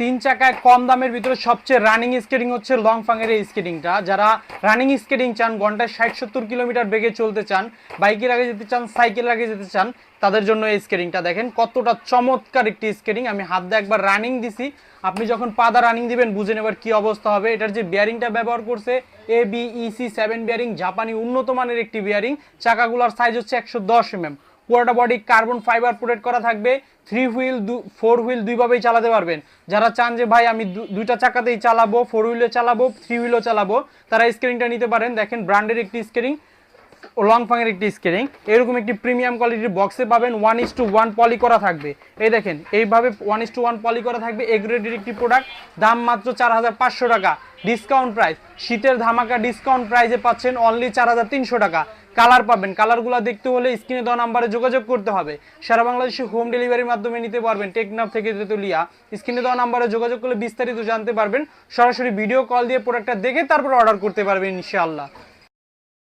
তিন চাকায় কম দামের ভিতরে সবচেয়ে রানিং স্কেটিং হচ্ছে লং ফাঙের এই স্কেটিংটা যারা রানিং স্কেটিং চান, ঘন্টায় ষাট সত্তর কিলোমিটার বেগে চলতে চান বাইকের আগে যেতে চান সাইকেলের আগে যেতে চান, তাদের জন্য এই স্কেটিংটা দেখেন কতটা চমৎকার একটি স্কেটিং আমি হাত দিয়ে একবার রানিং দিছি। আপনি যখন পাদা রানিং দিবেন, বুঝে নেবার কি অবস্থা হবে। এটার যে বিয়ারিংটা ব্যবহার করছে এ বিইসি সেভেন বিয়ারিং জাপানি উন্নত মানের একটি বিয়ারিং চাকাগুলোর সাইজ হচ্ছে একশো দশ এমএম পুরোটা বডি কার্বন ফাইবার প্রোটেক্ট করা থাকবে। থ্রি হুইল ফোর হুইল দুইভাবেই চালাতে পারবেন। যারা চান যে, ভাই, আমি দুইটা চাকাতেই চালাবো ফোর হুইলে চালাবো থ্রি হুইলও চালাবো, তারা স্কেরিংটা নিতে পারেন। দেখেন ব্র্যান্ডের একটি স্কেরিং লং ফাঙের একটি স্কেরিং এরকম একটি প্রিমিয়াম কোয়ালিটির বক্সে পাবেন। One is to one poly করা থাকবে। এই দেখেন, এইভাবে one is to one poly করা থাকবে। এ গ্রেডের একটি প্রোডাক্ট দাম মাত্র চার হাজার পাঁচশো টাকা। ডিসকাউন্ট প্রাইস শীতের ধামাকা ডিসকাউন্ট প্রাইসে পাচ্ছেন অনলি চার হাজার তিনশো টাকা। কালার পাবেন। কালারগুলো দেখতে হলে স্ক্রিনে দেওয়া নাম্বারে যোগাযোগ করতে হবে। সারা বাংলাদেশে হোম ডেলিভারির মাধ্যমে নিতে পারবেন টেকনাফ থেকে তেতুলিয়া। স্ক্রিনে দেওয়া নাম্বারে যোগাযোগ করলে বিস্তারিত জানতে পারবেন। সরাসরি ভিডিও কল দিয়ে প্রোডাক্টটা দেখে তারপর অর্ডার করতে পারবেন ইনশাআল্লাহ।